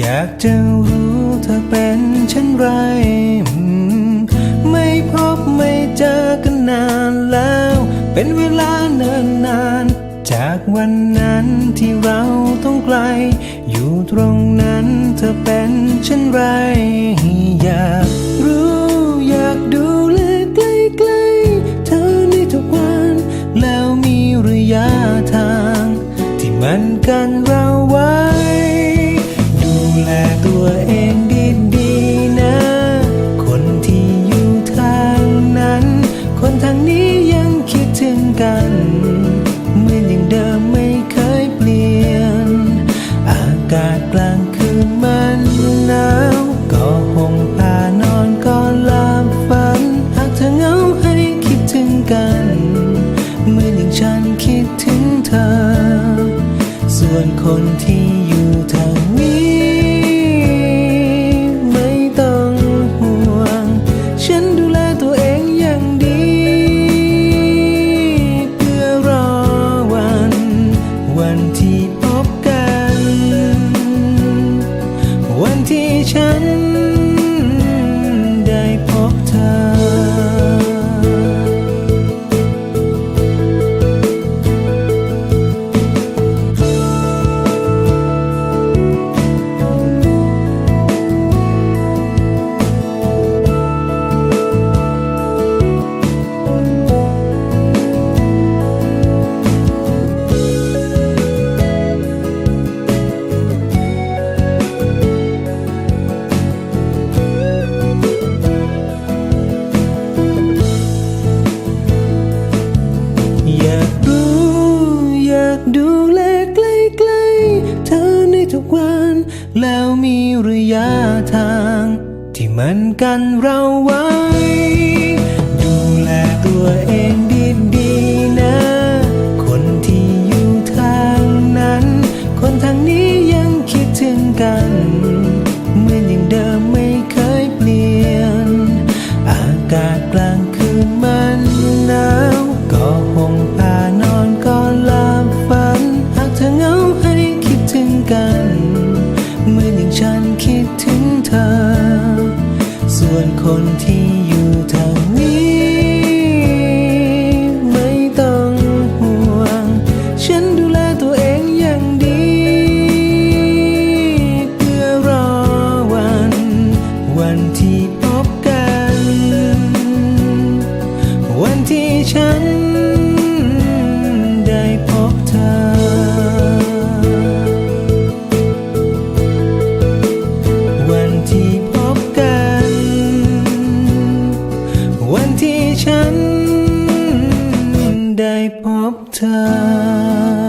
อยากจะรู้เธอเป็นเช่นไร ไม่พบไม่เจอกันนานแล้ว เป็นเวลาเนิ่นนาน จากวันนั้นที่เราต้องไกล อยู่ตรงนั้นเธอเป็นเช่นไร อยากรู้อยากดูแลใกล้ๆเธอในทุกวัน แล้วมีระยะทาง ที่มันกันเรา มันหนาวก็ห่มผ้านอนก่อนหลับฝัน หากเธอเหงาให้คิดถึงกันเหมือนอย่างฉันคิดถึงเธอ ส่วนคนที่ ฉัน แล้วมีระยะทาง ที่มันกันเราไว้ ดูแลตัวเองดีๆนะ คนที่อยู่ทางนั้น คนทางนี้ยังคิดถึงกันเหมือนอย่างเดิมไม่เคยเปลี่ยน อากาศกลางคืนมันหนาว คิดถึงเธอ ส่วนคนที่อยู่ ได้พบเธอ